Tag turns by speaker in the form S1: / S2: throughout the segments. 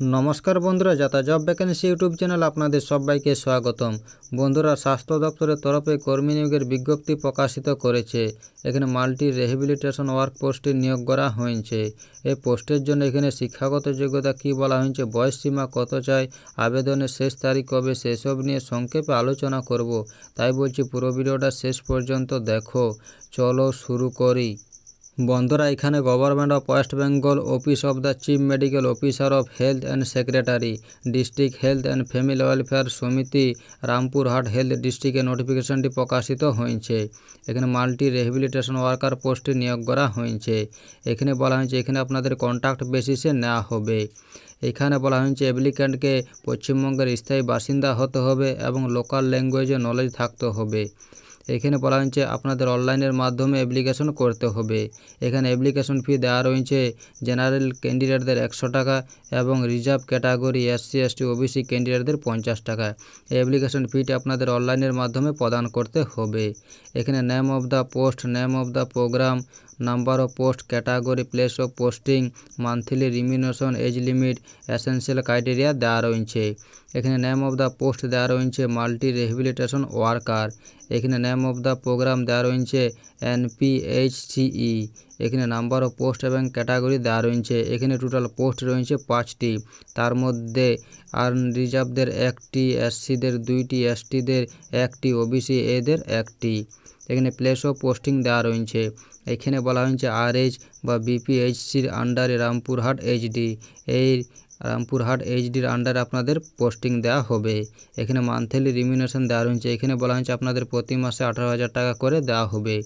S1: নমস্কার বন্ধুরা, যাতা জব ভ্যাকেন্সি ইউটিউব চ্যানেল আপনাদের সবাইকে স্বাগতম। বন্ধুরা, স্বাস্থ্য দপ্তরের তরফে কর্মী নিয়োগের বিজ্ঞপ্তি প্রকাশিত করেছে। এখানে মাল্টি রেহ্যাবিলিটেশন ওয়ার্ক পোস্টে নিয়োগ করা হয়েছে। এই পোস্টের জন্য এখানে শিক্ষাগত যোগ্যতা কি বলা হয়েছে, বয়স সীমা কত চাই, আবেদনের শেষ তারিখ কবে, সেসব নিয়ে সংক্ষেপে আলোচনা করব। তাই বলছি, পুরো ভিডিওটা শেষ পর্যন্ত দেখো। চলো শুরু করি। বন্ধুরা, এখানে government of West Bengal office of the chief medical officer of health and secretary district health and family welfare সমিতি রামপুরহাট হেলথ ডিস্ট্রিক্টে নোটিফিকেশনটি প্রকাশিত হয়েছে। এখানে মাল্টি রেহ্যাবিলিটেশন ওয়ার্কার পোস্টে নিয়োগ করা হয়েছে। এখানে বলা হয়েছে, এখানে আপনাদের কন্ট্যাক্ট বেসিসে নেওয়া হবে। এখানে বলা হয়েছে অ্যাপ্লিক্যান্টকে পশ্চিমবঙ্গের স্থায়ী বাসিন্দা হতে হবে এবং লোকাল ল্যাঙ্গুয়েজে নলেজ থাকতে হবে। এখানে বলা হয়েছে আপনাদের অনলাইনের মাধ্যমে অ্যাপ্লিকেশন করতে হবে। এখানে অ্যাপ্লিকেশন ফি দেওয়া রয়েছে জেনারেল ক্যান্ডিডেটদের একশো টাকা এবং reserve category SC ST OBC ক্যান্ডিডেটদের পঞ্চাশ টাকা। এই অ্যাপ্লিকেশন ফিটি আপনাদের অনলাইনের মাধ্যমে প্রদান করতে হবে। এখানে name of the post name of the program number of post category, place of posting, monthly remuneration, age limit essential criteria দেওয়া রয়েছে। এখানে নেম অফ দ্য পোস্ট দেওয়া রয়েছে, মাল্টি রেহ্যাবিলিটেশন ওয়ার্কার। এখানে নেম অফ দ্য প্রোগ্রাম দেওয়া রয়েছে NPHCE এখানে number of post এবং ক্যাটাগরি দেওয়া রয়েছে, এখানে টোটাল পোস্ট রয়েছে পাঁচটি। তার মধ্যে আর্ন রিজার্ভদের একটি, এসসিদের দুইটি, এসটিদের একটি, ওবিসি এদের একটি। এখানে প্লেস অফ পোস্টিং দেওয়া রয়েছে। এখানে বলা হয়েছে আর এইচ বা বিপিএইচসির আন্ডারে রামপুরহাট এইচডি এই রামপুরহাট এইচডির আন্ডারে আপনাদের পোস্টিং দেওয়া হবে। এখানে মান্থলি রিমিনেশন দেওয়া রয়েছে। এখানে বলা হয়েছে আপনাদের প্রতি মাসে আঠারো হাজার টাকা করে দেওয়া হবে।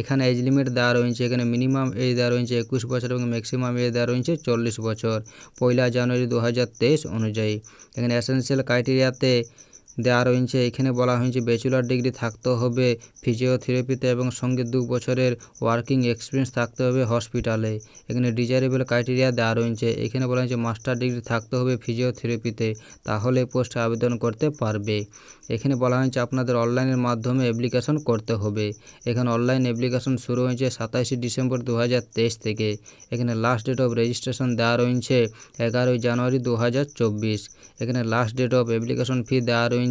S1: এখানে এজ লিমিট দেওয়া রয়েছে। এখানে মিনিমাম এজ দেওয়া রয়েছে একুশ বছর এবং ম্যাক্সিমাম এজ দেওয়া রয়েছে চল্লিশ বছর। পয়লা জানুয়ারি দু হাজার তেইশ অনুযায়ী। এখানে এসেন্সিয়াল ক্রাইটেরিয়াতে দেওয়া রয়েছে এখানে বলা হয়েছে ব্যাচেলর ডিগ্রি থাকতে হবে ফিজিওথেরাপিতে এবং সঙ্গে দু বছরের ওয়ার্কিং এক্সপিরিয়েন্স থাকতে হবে হসপিটালে এখানে ডিজায়ারেবল ক্রাইটেরিয়া দেওয়া রয়েছে এখানে বলা হয়েছে মাস্টার ডিগ্রি থাকতে হবে ফিজিওথেরাপিতে তাহলে পোস্টে আবেদন করতে পারবে। এখানে বলা হয়েছে আপনাদের অনলাইনের মাধ্যমে অ্যাপ্লিকেশন করতে হবে। এখানে অনলাইন অ্যাপ্লিকেশন শুরু হয়েছে সাতাশে ডিসেম্বর দু হাজার তেইশ থেকে। এখানে লাস্ট ডেট অফ রেজিস্ট্রেশন দেওয়া রয়েছে এগারোই জানুয়ারি দু হাজার চব্বিশ। এখানে last date of application fee দেওয়া রয়েছে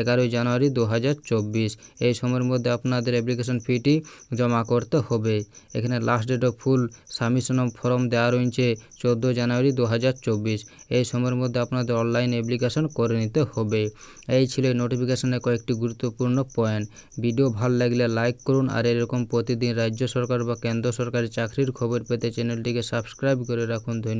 S1: এগারোই জানুয়ারি দু হাজার চব্বিশ। এই সময়ের মধ্যে আপনাদের অ্যাপ্লিকেশন ফিটি জমা করতে হবে। এখানে last date of full submission form দেওয়া রয়েছে চোদ্দ জানুয়ারি দু হাজার চব্বিশ। এই সময়ের মধ্যে আপনাদের অনলাইন অ্যাপ্লিকেশন করে নিতে হবে। এই ছিল নোটিফিকেশনের কয়েকটি গুরুত্বপূর্ণ পয়েন্ট ভিডিও ভালো লাগলে লাইক করুন আর এরকম প্রতিদিন রাজ্য সরকার বা কেন্দ্র সরকারি চাকরির খবর পেতে চ্যানেলটিকে সাবস্ক্রাইব করে রাখুন। ধন্যবাদ।